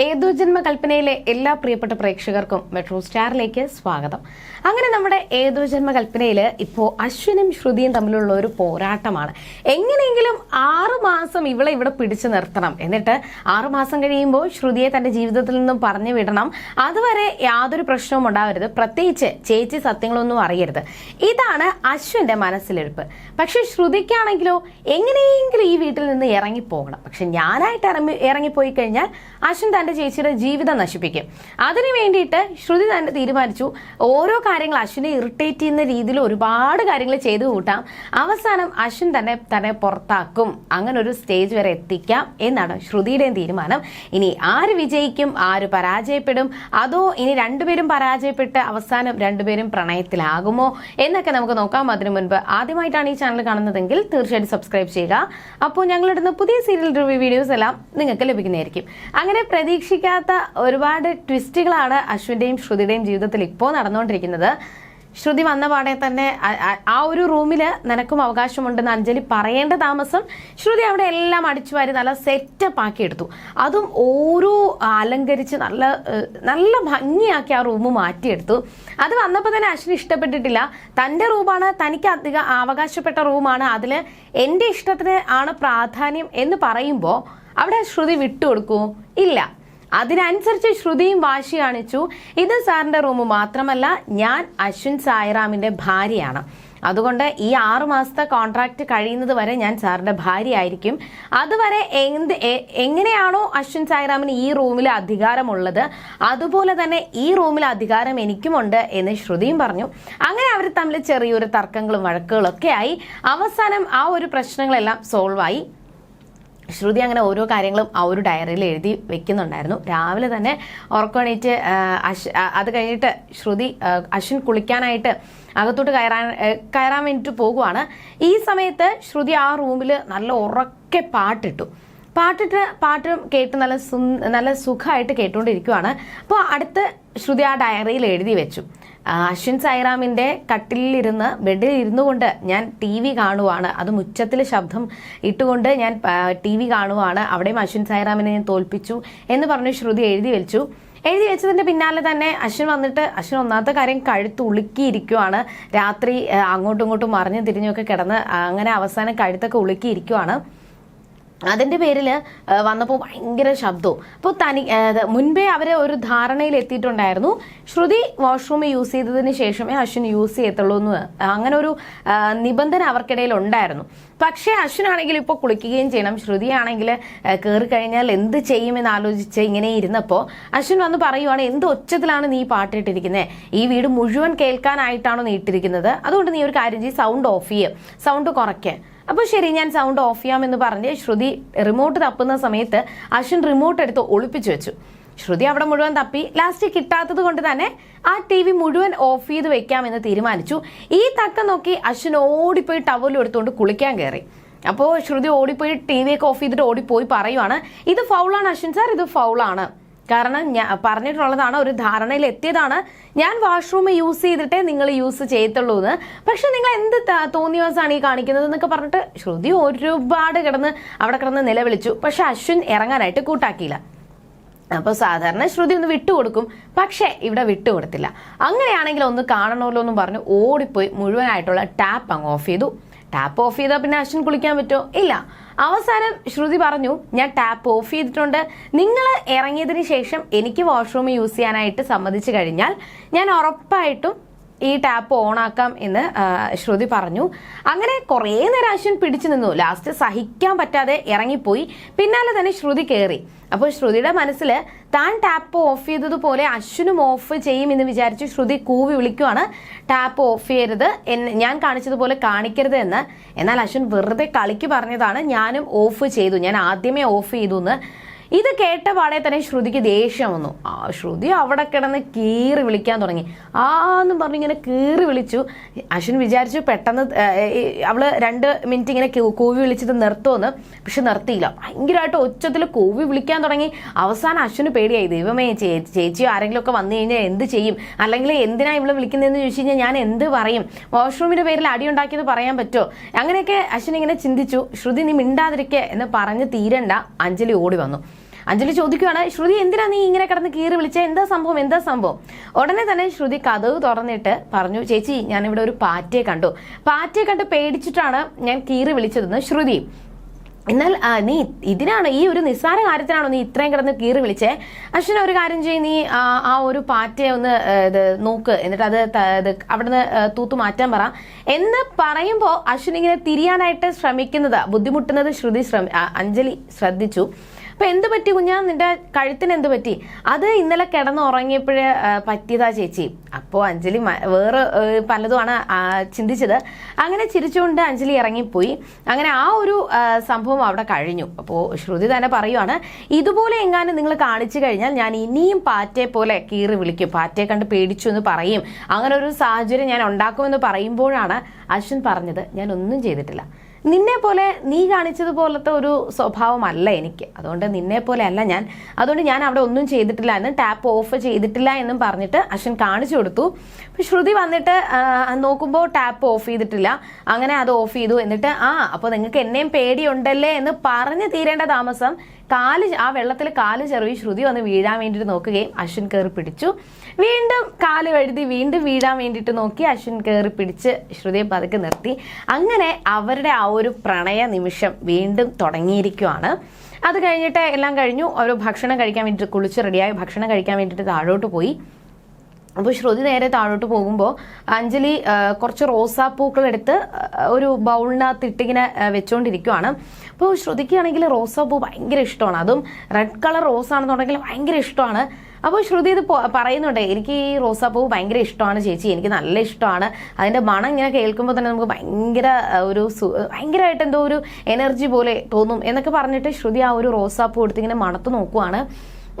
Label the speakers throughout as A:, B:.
A: ഏതു ജന്മ കൽപ്പനയിലെ എല്ലാ പ്രിയപ്പെട്ട പ്രേക്ഷകർക്കും മെട്രോ സ്റ്റാറിലേക്ക് സ്വാഗതം. അങ്ങനെ നമ്മുടെ ഏതു ജന്മ കൽപ്പനയിൽ ഇപ്പോൾ അശ്വിനും ശ്രുതിയും തമ്മിലുള്ള ഒരു പോരാട്ടമാണ്. എങ്ങനെയെങ്കിലും ആറു മാസം ഇവളെ ഇവിടെ പിടിച്ചു നിർത്തണം. എന്നിട്ട് ആറു മാസം കഴിയുമ്പോൾ ശ്രുതിയെ തന്റെ ജീവിതത്തിൽ നിന്നും പറഞ്ഞു വിടണം. അതുവരെ യാതൊരു പ്രശ്നവും ഉണ്ടാവരുത്. പ്രത്യേകിച്ച് ചേച്ചി സത്യങ്ങളൊന്നും അറിയരുത്. ഇതാണ് അശ്വിന്റെ മനസ്സിലിരിപ്പ്. പക്ഷെ ശ്രുതിക്കാണെങ്കിലോ എങ്ങനെയെങ്കിലും ഈ വീട്ടിൽ നിന്ന് ഇറങ്ങിപ്പോകണം. പക്ഷെ ഞാനായിട്ട് ഇറങ്ങി ഇറങ്ങിപ്പോയി കഴിഞ്ഞാൽ അശ്വിൻ തന്റെ ചേച്ചിയുടെ ജീവിതം നശിപ്പിക്കും. അതിനു വേണ്ടിയിട്ട് ശ്രുതി തന്നെ തീരുമാനിച്ചു ഓരോ കാര്യങ്ങൾ അശ്വിനെ ഇറിറ്റേറ്റ് ചെയ്യുന്ന രീതിയിൽ ഒരുപാട് കാര്യങ്ങൾ ചെയ്തു കൂട്ടാം. അവസാനം അശ്വിൻ തന്നെ തന്നെ പുറത്താക്കും. അങ്ങനെ ഒരു സ്റ്റേജ് വരെ എത്തിക്കാം എന്നാണ് ശ്രുതിയുടെയും തീരുമാനം. ഇനി ആര് വിജയിക്കും ആര് പരാജയപ്പെടും അതോ ഇനി രണ്ടുപേരും പരാജയപ്പെട്ട് അവസാനം രണ്ടുപേരും പ്രണയത്തിലാകുമോ എന്നൊക്കെ നമുക്ക് നോക്കാം. അതിനു മുൻപ് ആദ്യമായിട്ടാണ് ഈ ചാനൽ കാണുന്നതെങ്കിൽ തീർച്ചയായിട്ടും സബ്സ്ക്രൈബ് ചെയ്യുക. അപ്പോൾ ഞങ്ങളിടുന്ന പുതിയ സീരിയൽ റിവ്യൂ വീഡിയോസ് എല്ലാം നിങ്ങൾക്ക് ലഭിക്കുന്നതായിരിക്കും. അങ്ങനെ പ്രതീക്ഷിക്കാത്ത ഒരുപാട് ട്വിസ്റ്റുകളാണ് അശ്വിന്റെയും ശ്രുതിയുടെയും ജീവിതത്തിൽ ഇപ്പോൾ നടന്നുകൊണ്ടിരിക്കുന്നത്. ശ്രുതി വന്ന പാടെ തന്നെ ആ ഒരു റൂമിൽ നിനക്കും അവകാശമുണ്ടെന്ന് അഞ്ജലി പറയേണ്ട താമസം ശ്രുതി അവിടെ എല്ലാം അടിച്ചു വാരി നല്ല സെറ്റപ്പ് ആക്കി എടുത്തു. അതും ഓരോ അലങ്കരിച്ച് നല്ല നല്ല ഭംഗിയാക്കി ആ റൂം മാറ്റിയെടുത്തു. അത് വന്നപ്പോൾ തന്നെ അശ്വിന് ഇഷ്ടപ്പെട്ടിട്ടില്ല. തന്റെ റൂമാണ് തനിക്ക് അധികം അവകാശപ്പെട്ട റൂമാണ്. അതിൽ എന്റെ ഇഷ്ടത്തിന് ആണ് പ്രാധാന്യം എന്ന് പറയുമ്പോൾ അവിടെ ശ്രുതി വിട്ടുകൊടുക്കൂ? ഇല്ല. അതിനനുസരിച്ച് ശ്രുതിയും വാശി കാണിച്ചു. ഇത് സാറിന്റെ റൂം മാത്രമല്ല ഞാൻ അശ്വിൻ സായിറാമിന്റെ ഭാര്യയാണ്. അതുകൊണ്ട് ഈ ആറു മാസത്തെ കോൺട്രാക്ട് കഴിയുന്നത് വരെ ഞാൻ സാറിന്റെ ഭാര്യ ആയിരിക്കും അതുവരെ എന്ത് എങ്ങനെയാണോ അശ്വിൻ സായിറാമിന് ഈ റൂമിൽ അധികാരമുള്ളത് അതുപോലെ തന്നെ ഈ റൂമിൽ അധികാരം എനിക്കുമുണ്ട് എന്ന് ശ്രുതിയും പറഞ്ഞു. അങ്ങനെ അവർ തമ്മിൽ ചെറിയൊരു തർക്കങ്ങളും വഴക്കുകളൊക്കെ ആയി. അവസാനം ആ ഒരു പ്രശ്നങ്ങളെല്ലാം സോൾവ് ആയി. ശ്രുതി അങ്ങനെ ഓരോ കാര്യങ്ങളും ആ ഒരു ഡയറിയിൽ എഴുതി വെക്കുന്നുണ്ടായിരുന്നു. രാവിലെ തന്നെ ഉറക്കണീറ്റ് അശ് അത് കഴിഞ്ഞിട്ട് ശ്രുതി അശ്വിൻ കുളിക്കാനായിട്ട് അകത്തോട്ട് കയറാൻ കയറാൻ വേണ്ടിയിട്ട് പോകുവാണ്. ഈ സമയത്ത് ശ്രുതി ആ റൂമിൽ നല്ല ഉറക്കെ പാട്ടിട്ടു. പാട്ടിട്ട് പാട്ട് കേട്ട് നല്ല നല്ല സുഖമായിട്ട് കേട്ടുകൊണ്ടിരിക്കുവാണ് അപ്പോൾ അടുത്ത് ശ്രുതി ആ ഡയറിയിൽ എഴുതി വെച്ചു. അശ്വിൻ സൈറാമിന്റെ കട്ടിലിരുന്ന് ബെഡിൽ ഇരുന്നു കൊണ്ട് ഞാൻ ടി വി കാണുവാണ്. അത് മുറ്റത്തിൽ ശബ്ദം ഇട്ടുകൊണ്ട് ഞാൻ ടി വി കാണുവാണ്. അവിടെയും അശ്വിൻ സൈറാമിനെ ഞാൻ തോൽപ്പിച്ചു എന്ന് പറഞ്ഞ് ശ്രുതി എഴുതി വെച്ചു. എഴുതി വെച്ചതിന്റെ പിന്നാലെ തന്നെ അശ്വിൻ വന്നിട്ട് അശ്വിൻ ഒന്നാമത്തെ കാര്യം കഴുത്ത് ഉളുക്കിയിരിക്കുവാണ്. രാത്രി അങ്ങോട്ടും ഇങ്ങോട്ടും മറിഞ്ഞു തിരിഞ്ഞൊക്കെ കിടന്ന് അങ്ങനെ അവസാനം കഴുത്തൊക്കെ ഉളുക്കിയിരിക്കുവാണ്. അതിന്റെ പേരിൽ വന്നപ്പോൾ ഭയങ്കര ശബ്ദവും. അപ്പോൾ തനി മുൻപേ അവരെ ഒരു ധാരണയിൽ എത്തിയിട്ടുണ്ടായിരുന്നു. ശ്രുതി വാഷ്റൂം യൂസ് ചെയ്തതിന് ശേഷമേ അശ്വിൻ യൂസ് ചെയ്യത്തുള്ളൂ എന്ന് അങ്ങനെ ഒരു നിബന്ധന അവർക്കിടയിൽ ഉണ്ടായിരുന്നു. പക്ഷേ അശ്വിനാണെങ്കിൽ ഇപ്പോൾ കുളിക്കുകയും ചെയ്യണം. ശ്രുതി ആണെങ്കിൽ കയറി കഴിഞ്ഞാൽ എന്ത് ചെയ്യുമെന്ന് ആലോചിച്ച് ഇങ്ങനെ ഇരുന്നപ്പോൾ അശ്വിൻ വന്ന് പറയുവാണ് എന്ത് ഒച്ചത്തിലാണ് നീ പാട്ടിട്ടിരിക്കുന്നത് ഈ വീട് മുഴുവൻ കേൾക്കാനായിട്ടാണോ നീ ഇട്ടിരിക്കുന്നത്? അതുകൊണ്ട് നീ ഒരു കാര്യം ചെയ്യും സൗണ്ട് ഓഫ് ചെയ്യുക സൗണ്ട് കുറയ്ക്കുക അപ്പോൾ ശരി ഞാൻ സൗണ്ട് ഓഫ് ചെയ്യാമെന്ന് പറഞ്ഞ് ശ്രുതി റിമോട്ട് തപ്പുന്ന സമയത്ത് അശ്വിൻ റിമോട്ട് എടുത്ത് ഒളിപ്പിച്ചു വെച്ചു. ശ്രുതി അവിടെ മുഴുവൻ തപ്പി. ലാസ്റ്റ് കിട്ടാത്തത് കൊണ്ട് തന്നെ ആ ടി വി മുഴുവൻ ഓഫ് ചെയ്ത് വെക്കാമെന്ന് തീരുമാനിച്ചു. ഈ തക്ക നോക്കി അശ്വിൻ ഓടിപ്പോയി ടവൽ എടുത്തുകൊണ്ട് കുളിക്കാൻ കയറി. അപ്പോൾ ശ്രുതി ഓടിപ്പോയി ടി വി ഒക്കെ ഓഫ് ചെയ്തിട്ട് ഓടിപ്പോയി പറയുവാണ്. ഇത് ഫൗളാണ് അശ്വിൻ സാർ ഇത് ഫൗളാണ് കാരണം ഞാൻ പറഞ്ഞിട്ടുള്ളതാണ് ഒരു ധാരണയിൽ എത്തിയതാണ് ഞാൻ വാഷ്റൂം യൂസ് ചെയ്തിട്ടേ നിങ്ങൾ യൂസ് ചെയ്യത്തുള്ളൂ എന്ന് പക്ഷെ നിങ്ങൾ എന്ത് തോന്നിയവാസാണ് ഈ കാണിക്കുന്നത് എന്നൊക്കെ പറഞ്ഞിട്ട് ശ്രുതി ഒരുപാട് കിടന്ന് അവിടെ കിടന്ന് നിലവിളിച്ചു. പക്ഷെ അശ്വിൻ ഇറങ്ങാനായിട്ട് കൂട്ടാക്കിയില്ല. അപ്പോൾ സാധാരണ ശ്രുതി ഒന്ന് വിട്ടുകൊടുക്കും. പക്ഷേ ഇവിടെ വിട്ടുകൊടുത്തില്ല. അങ്ങനെയാണെങ്കിൽ ഒന്ന് കാണണമല്ലോ എന്നും പറഞ്ഞ് ഓടിപ്പോയി മുഴുവനായിട്ടുള്ള ടാപ്പ് അങ്ങ് ഓഫ് ചെയ്തു. ടാപ്പ് ഓഫ് ചെയ്താൽ പിന്നെ അശ്വിൻ കുളിക്കാൻ പറ്റുമോ? ഇല്ല. അവസാനം ശ്രുതി പറഞ്ഞു ഞാൻ ടാപ്പ് ഓഫ് ചെയ്തിട്ടുണ്ട്. നിങ്ങൾ ഇറങ്ങിയതിന് ശേഷം എനിക്ക് വാഷ്റൂം യൂസ് ചെയ്യാനായിട്ട് സമ്മതിച്ചു കഴിഞ്ഞാൽ ഞാൻ ഉറപ്പായിട്ടും ഈ ടാപ്പ് ഓണാക്കാം എന്ന് ശ്രുതി പറഞ്ഞു. അങ്ങനെ കുറേ നേരം അശ്വിൻ പിടിച്ചു നിന്നു. ലാസ്റ്റ് സഹിക്കാൻ പറ്റാതെ ഇറങ്ങിപ്പോയി. പിന്നാലെ തന്നെ ശ്രുതി കയറി അപ്പോൾ ശ്രുതിയുടെ മനസ്സിൽ താൻ ടാപ്പ് ഓഫ് ചെയ്തതുപോലെ അശ്വിനും ഓഫ് ചെയ്യും എന്ന് വിചാരിച്ച് ശ്രുതി കൂവി വിളിക്കുവാണ്. ടാപ്പ് ഓഫ് ചെയ്യരുത് ഞാൻ കാണിച്ചതുപോലെ കാണിക്കരുത് എന്ന്. എന്നാൽ അശ്വിൻ വെറുതെ കളിക്ക് പറഞ്ഞതാണ്. ഞാനും ഓഫ് ചെയ്തു. ഞാൻ ആദ്യമേ ഓഫ് ചെയ്തു എന്ന് ഇത് കേട്ട പാടെ തന്നെ ശ്രുതിക്ക് ദേഷ്യം വന്നു. ആ ശ്രുതി അവിടെ കിടന്ന് കീറി വിളിക്കാൻ തുടങ്ങി. ആ എന്നും പറഞ്ഞ് ഇങ്ങനെ കീറി വിളിച്ചു. അശ്വിൻ വിചാരിച്ചു പെട്ടെന്ന് അവൾ രണ്ട് മിനിറ്റ് ഇങ്ങനെ കോവി വിളിച്ചിട്ട് നിർത്തുമെന്ന് പക്ഷെ നിർത്തിയില്ല. ഭയങ്കരമായിട്ട് ഒച്ചത്തിൽ കൂവി വിളിക്കാൻ തുടങ്ങി. അവസാനം അശ്വിന് പേടിയായി. ദൈവമേ ചേച്ചിയോ ആരെങ്കിലും ഒക്കെ വന്നു കഴിഞ്ഞാൽ എന്ത് ചെയ്യും? അല്ലെങ്കിൽ എന്തിനാ ഇവൾ വിളിക്കുന്നതെന്ന് ചോദിച്ചു കഴിഞ്ഞാൽ ഞാൻ എന്ത് പറയും? വാഷ്റൂമിന്റെ പേരിൽ അടി ഉണ്ടാക്കിയത് പറയാൻ പറ്റുമോ? അങ്ങനെയൊക്കെ അശ്വിൻ ഇങ്ങനെ ചിന്തിച്ചു. ശ്രുതി നീ മിണ്ടാതിരിക്കെ എന്ന് പറഞ്ഞ് തീരണ്ട അഞ്ജലി ഓടി വന്നു. അഞ്ജലി ചോദിക്കുകയാണ് ശ്രുതി എന്തിനാ നീ ഇങ്ങനെ കിടന്ന് കീറി വിളിച്ച? എന്താ സംഭവം? എന്താ സംഭവം? ഉടനെ തന്നെ ശ്രുതി കഥവ് തുറന്നിട്ട് പറഞ്ഞു ചേച്ചി ഞാനിവിടെ ഒരു പാറ്റയെ കണ്ടു. പാറ്റയെ കണ്ട് പേടിച്ചിട്ടാണ് ഞാൻ കീറി വിളിച്ചതെന്ന് ശ്രുതി. എന്നാൽ നീ ഇതിനാണ് ഈ ഒരു നിസ്സാര കാര്യത്തിനാണോ നീ ഇത്രയും കിടന്ന് കീറി വിളിച്ചേ? അശ്വിന ഒരു കാര്യം ചെയ്യും നീ ആ, ഒരു പാറ്റയെ ഒന്ന് ഇത് നോക്ക്. എന്നിട്ട് അത് അവിടുന്ന് തൂത്തു മാറ്റാൻ പറ. എന്ന് പറയുമ്പോൾ അശ്വിൻ ഇങ്ങനെ തിരിയാനായിട്ട് ശ്രമിക്കുന്നത് ബുദ്ധിമുട്ടുന്നത് ശ്രുതി ശ്രമി അഞ്ജലി ശ്രദ്ധിച്ചു. അപ്പൊ എന്ത് പറ്റി കുഞ്ഞാ? നിന്റെ കഴുത്തിന് എന്ത് പറ്റി? അത് ഇന്നലെ കിടന്ന് ഉറങ്ങിയപ്പോഴേ പറ്റിയതാ ചേച്ചി. അപ്പോൾ അഞ്ജലി വേറെ പലതുമാണ് ചിന്തിച്ചത്. അങ്ങനെ ചിരിച്ചുകൊണ്ട് അഞ്ജലി ഇറങ്ങിപ്പോയി. അങ്ങനെ ആ ഒരു സംഭവം അവിടെ കഴിഞ്ഞു. അപ്പോൾ ശ്രുതി തന്നെ പറയുവാണ് ഇതുപോലെ എങ്ങാനും നിങ്ങൾ കാണിച്ചു കഴിഞ്ഞാൽ ഞാൻ ഇനിയും പാറ്റയെ പോലെ കീറി വിളിക്കും. പാറ്റയെ കണ്ട് പേടിച്ചു എന്ന് പറയും. അങ്ങനെ ഒരു സാഹചര്യം ഞാൻ ഉണ്ടാക്കുമെന്ന് പറയുമ്പോഴാണ് അശ്വിൻ പറഞ്ഞത്. ഞാൻ ഒന്നും ചെയ്തിട്ടില്ല. നിന്നെ പോലെ നീ കാണിച്ചതുപോലത്തെ ഒരു സ്വഭാവമല്ല എനിക്ക്. അതുകൊണ്ട് നിന്നെ പോലെ അല്ല ഞാൻ. അതുകൊണ്ട് ഞാൻ അവിടെ ഒന്നും ചെയ്തിട്ടില്ല എന്ന് ടാപ്പ് ഓഫ് ചെയ്തിട്ടില്ല എന്നും പറഞ്ഞിട്ട് അശ്വിൻ കാണിച്ചു കൊടുത്തു. ശ്രുതി വന്നിട്ട് നോക്കുമ്പോൾ ടാപ്പ് ഓഫ് ചെയ്തിട്ടില്ല. അങ്ങനെ അത് ഓഫ് ചെയ്തു. എന്നിട്ട് ആ അപ്പോൾ നിങ്ങൾക്ക് എന്നെയും പേടിയുണ്ടല്ലേ എന്ന് പറഞ്ഞു തീരേണ്ട താമസം കാൽ ആ വെള്ളത്തിൽ കാൽ ചെറുവി ശ്രുതി വന്ന് വീഴാൻ വേണ്ടിയിട്ട് നോക്കുകയും അശ്വിൻ കയറി പിടിച്ചു. വീണ്ടും കാൽ വഴുതി വീണ്ടും വീഴാൻ വേണ്ടിയിട്ട് നോക്കി അശ്വിൻ കയറി പിടിച്ച് ശ്രുതിയെ പതുക്കെ നിർത്തി. അങ്ങനെ അവരുടെ ആ ഒരു പ്രണയ നിമിഷം വീണ്ടും തുടങ്ങിയിരിക്കുവാണ്. അത് കഴിഞ്ഞിട്ട് എല്ലാം കഴിഞ്ഞു. അവർ ഭക്ഷണം കഴിക്കാൻ വേണ്ടിയിട്ട് കുളിച്ച് റെഡിയായി ഭക്ഷണം കഴിക്കാൻ വേണ്ടിയിട്ട് താഴോട്ട് പോയി. അപ്പോൾ ശ്രുതി നേരെ താഴോട്ട് പോകുമ്പോൾ അഞ്ജലി കുറച്ച് റോസാപ്പൂക്കൾ എടുത്ത് ഒരു ബൗളിനകത്ത് ഇട്ടിങ്ങനെ വെച്ചുകൊണ്ടിരിക്കുവാണ് അപ്പോൾ ശ്രുതിക്കാണെങ്കിൽ റോസാപ്പൂ ഭയങ്കര ഇഷ്ടമാണ്. അതും റെഡ് കളർ റോസ് ആണെന്നുണ്ടെങ്കിൽ ഭയങ്കര ഇഷ്ടമാണ്. അപ്പോൾ ശ്രുതി ഇത് പറയുന്നുണ്ട് എനിക്ക് ഈ റോസാപ്പൂ ഭയങ്കര ഇഷ്ടമാണ് ചേച്ചി. എനിക്ക് നല്ല ഇഷ്ടമാണ്. അതിന്റെ മണം ഇങ്ങനെ കേൾക്കുമ്പോൾ തന്നെ നമുക്ക് ഭയങ്കര ഒരു ഭയങ്കരമായിട്ട് എന്തോ ഒരു എനർജി പോലെ തോന്നും എന്നൊക്കെ പറഞ്ഞിട്ട് ശ്രുതി ആ ഒരു റോസാപ്പൂ എടുത്ത് ഇങ്ങനെ മണത്ത് നോക്കുവാണ്.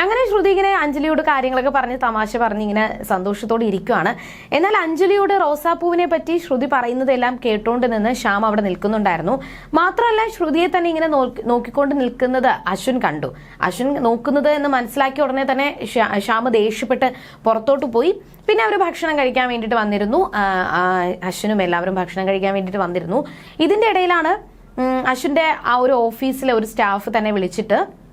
A: അങ്ങനെ ശ്രുതി ഇങ്ങനെ അഞ്ജലിയോട് കാര്യങ്ങളൊക്കെ പറഞ്ഞ് തമാശ പറഞ്ഞ് ഇങ്ങനെ സന്തോഷത്തോടെ ഇരിക്കുവാണ്. എന്നാൽ അഞ്ജലിയോട് റോസാപ്പൂവിനെ പറ്റി ശ്രുതി പറയുന്നതെല്ലാം കേട്ടോണ്ട് നിന്ന് ശ്യാം അവിടെ നിൽക്കുന്നുണ്ടായിരുന്നു. മാത്രമല്ല ശ്രുതിയെ തന്നെ ഇങ്ങനെ നോക്കിക്കൊണ്ട് നിൽക്കുന്നത് അശ്വിൻ കണ്ടു. അശ്വിൻ നോക്കുന്നത് എന്ന് മനസ്സിലാക്കിയ ഉടനെ തന്നെ ശ്യാ- ദേഷ്യപ്പെട്ട് പുറത്തോട്ട് പോയി. പിന്നെ അവർ ഭക്ഷണം കഴിക്കാൻ വേണ്ടിയിട്ട് വന്നിരുന്നു. അശ്വിനും എല്ലാവരും ഭക്ഷണം കഴിക്കാൻ വേണ്ടിയിട്ട് വന്നിരുന്നു. ഇതിന്റെ ഇടയിലാണ് അശ്വിന്റെ ആ ഒരു ഓഫീസിലെ ഒരു സ്റ്റാഫ് തന്നെ വിളിച്ചിട്ട്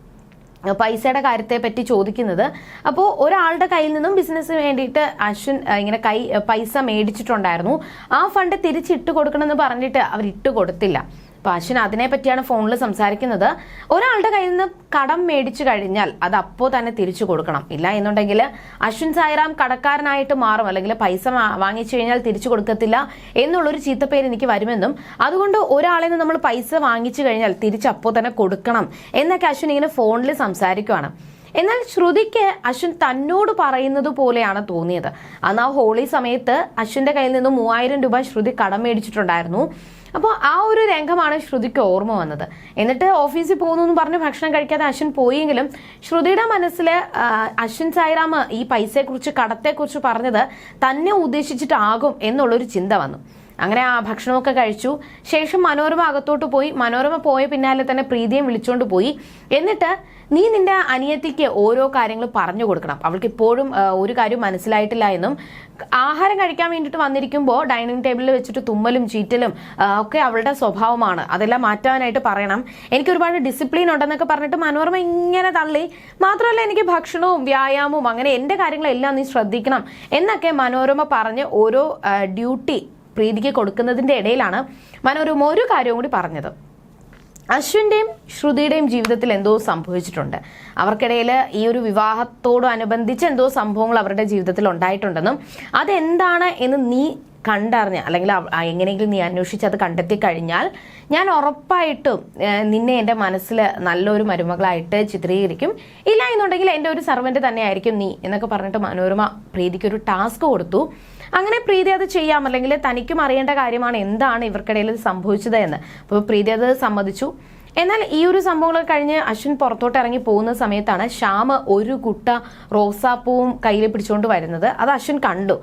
A: പൈസയുടെ കാര്യത്തെ പറ്റി ചോദിക്കുന്നത്. അപ്പോൾ ഒരാളുടെ കയ്യിൽ നിന്നും ബിസിനസ്സിന് വേണ്ടിയിട്ട് അശ്വിൻ ഇങ്ങനെ കൈ പൈസ മേടിച്ചിട്ടുണ്ടായിരുന്നു. ആ ഫണ്ട് തിരിച്ചിട്ട് കൊടുക്കണമെന്ന് പറഞ്ഞിട്ട് അവർ ഇട്ട് കൊടുത്തില്ല. അപ്പൊ അശ്വിൻ അതിനെ പറ്റിയാണ് ഫോണിൽ സംസാരിക്കുന്നത്. ഒരാളുടെ കയ്യിൽ നിന്ന് കടം മേടിച്ചു കഴിഞ്ഞാൽ അത് അപ്പോൾ തന്നെ തിരിച്ചു കൊടുക്കണം. ഇല്ല എന്നുണ്ടെങ്കിൽ അശ്വിൻ സായിറാം കടക്കാരനായിട്ട് മാറും. അല്ലെങ്കിൽ പൈസ വാങ്ങിച്ചു കഴിഞ്ഞാൽ തിരിച്ചു കൊടുക്കത്തില്ല എന്നുള്ളൊരു ചീത്തപ്പേര് എനിക്ക് വരുമെന്നും അതുകൊണ്ട് ഒരാളെ നിന്ന് നമ്മൾ പൈസ വാങ്ങിച്ചു കഴിഞ്ഞാൽ തിരിച്ച് അപ്പോൾ തന്നെ കൊടുക്കണം എന്നൊക്കെ അശ്വിൻ ഇങ്ങനെ ഫോണിൽ സംസാരിക്കുവാണ്. എന്നാൽ ശ്രുതിക്ക് അശ്വിൻ തന്നോട് പറയുന്നത് പോലെയാണ് തോന്നിയത്. അന്ന് ആ ഹോളി സമയത്ത് അശ്വിന്റെ കയ്യിൽ നിന്ന് മൂവായിരം രൂപ ശ്രുതി കടം മേടിച്ചിട്ടുണ്ടായിരുന്നു. അപ്പോൾ ആ ഒരു രംഗമാണ് ശ്രുതിക്ക് ഓർമ്മ വന്നത്. എന്നിട്ട് ഓഫീസിൽ പോകുന്നു എന്ന് പറഞ്ഞ് ഭക്ഷണം കഴിക്കാതെ അശ്വിൻ പോയെങ്കിലും ശ്രുതിയുടെ മനസ്സിൽ അശ്വിൻ സായിറാം ഈ പൈസയെക്കുറിച്ച് കടത്തെക്കുറിച്ച് പറഞ്ഞത് തന്നെ ഉദ്ദേശിച്ചിട്ടാകും എന്നുള്ളൊരു ചിന്ത വന്നു. അങ്ങനെ ആ ഭക്ഷണമൊക്കെ കഴിച്ചു. ശേഷം മനോരമ അകത്തോട്ട് പോയി. മനോരമ പോയ പിന്നാലെ തന്നെ പ്രീതിയും വിളിച്ചുകൊണ്ട് പോയി. എന്നിട്ട് നീ നിന്റെ അനിയത്തിക്ക് ഓരോ കാര്യങ്ങൾ പറഞ്ഞു കൊടുക്കണം. അവൾക്ക് ഇപ്പോഴും ഒരു കാര്യം മനസ്സിലായിട്ടില്ല എന്നും. ആഹാരം കഴിക്കാൻ വേണ്ടിയിട്ട് വന്നിരിക്കുമ്പോൾ ഡൈനിങ് ടേബിളിൽ വെച്ചിട്ട് തുമ്മലും ചീറ്റലും ഒക്കെ അവളുടെ സ്വഭാവമാണ്. അതെല്ലാം മാറ്റാനായിട്ട് പറയണം. എനിക്ക് ഒരുപാട് ഡിസിപ്ലിൻ ഉണ്ടെന്നൊക്കെ പറഞ്ഞിട്ട് മനോരമ ഇങ്ങനെ തള്ളി. മാത്രമല്ല എനിക്ക് ഭക്ഷണവും വ്യായാമവും അങ്ങനെ എന്റെ കാര്യങ്ങളെല്ലാം നീ ശ്രദ്ധിക്കണം എന്നൊക്കെ മനോരമ പറഞ്ഞ് ഓരോ ഡ്യൂട്ടി പ്രീതിക്ക് കൊടുക്കുന്നതിന്റെ ഇടയിലാണ് മനോരമ ഒരു കാര്യവും കൂടി പറഞ്ഞത്. അശ്വിന്റെയും ശ്രുതിയുടെയും ജീവിതത്തിൽ എന്തോ സംഭവിച്ചിട്ടുണ്ട്. അവർക്കിടയിൽ ഈ ഒരു വിവാഹത്തോടനുബന്ധിച്ച് എന്തോ സംഭവങ്ങൾ അവരുടെ ജീവിതത്തിൽ ഉണ്ടായിട്ടുണ്ടെന്നും അതെന്താണ് എന്ന് നീ കണ്ടറിഞ്ഞ അല്ലെങ്കിൽ എങ്ങനെയെങ്കിലും നീ അന്വേഷിച്ച് അത് കണ്ടെത്തി കഴിഞ്ഞാൽ ഞാൻ ഉറപ്പായിട്ടും നിന്നെ എന്റെ മനസ്സിൽ നല്ലൊരു മരുമകളായിട്ട് ചിത്രീകരിക്കും. ഇല്ല എന്നുണ്ടെങ്കിൽ എന്റെ ഒരു സർവന്റ് തന്നെയായിരിക്കും നീ എന്നൊക്കെ പറഞ്ഞിട്ട് മനോരമ പ്രീതിക്ക് ഒരു ടാസ്ക് കൊടുത്തു. അങ്ങനെ പ്രീതി അത് ചെയ്യാം. അല്ലെങ്കിൽ തനിക്കും അറിയേണ്ട കാര്യമാണ് എന്താണ് ഇവർക്കിടയിൽ സംഭവിച്ചത് എന്ന് അപ്പോൾ പ്രീതി അത് സമ്മതിച്ചു. എന്നാൽ ഈ ഒരു സംഭവങ്ങൾ കഴിഞ്ഞ് അശ്വിൻ പുറത്തോട്ട് ഇറങ്ങി പോകുന്ന സമയത്താണ് ശ്യാമ ഒരു കുട്ട റോസാപ്പൂവും കയ്യിൽ പിടിച്ചുകൊണ്ട് വരുന്നത്. അത് അശ്വിൻ കണ്ടു.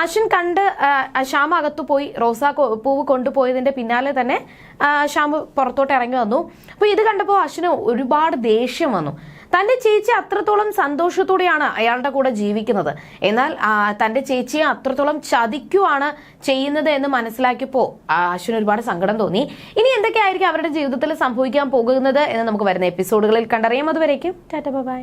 A: അശ്വിൻ കണ്ട് ശ്യാമ ശ്യാം അകത്തു പോയി റോസാ പൂവ് കൊണ്ടുപോയതിന്റെ പിന്നാലെ തന്നെ ശ്യാമ പുറത്തോട്ട് ഇറങ്ങി വന്നു. അപ്പോൾ ഇത് കണ്ടപ്പോൾ അശ്വിന് ഒരുപാട് ദേഷ്യം വന്നു. തന്റെ ചേച്ചി അത്രത്തോളം സന്തോഷത്തോടെയാണ് അയാളുടെ കൂടെ ജീവിക്കുന്നത്. എന്നാൽ തന്റെ ചേച്ചിയെ അത്രത്തോളം ചതിക്കുവാണ് ചെയ്യുന്നത് എന്ന് മനസ്സിലാക്കിയപ്പോൾ അശ്വിന് ഒരുപാട് സങ്കടം തോന്നി. ഇനി എന്തൊക്കെയായിരിക്കും അവരുടെ ജീവിതത്തിൽ സംഭവിക്കാൻ പോകുന്നത് എന്ന് നമുക്ക് വരുന്ന എപ്പിസോഡുകളിൽ കണ്ടറിയാം. അതുവരേക്കും ടാറ്റ ബൈ.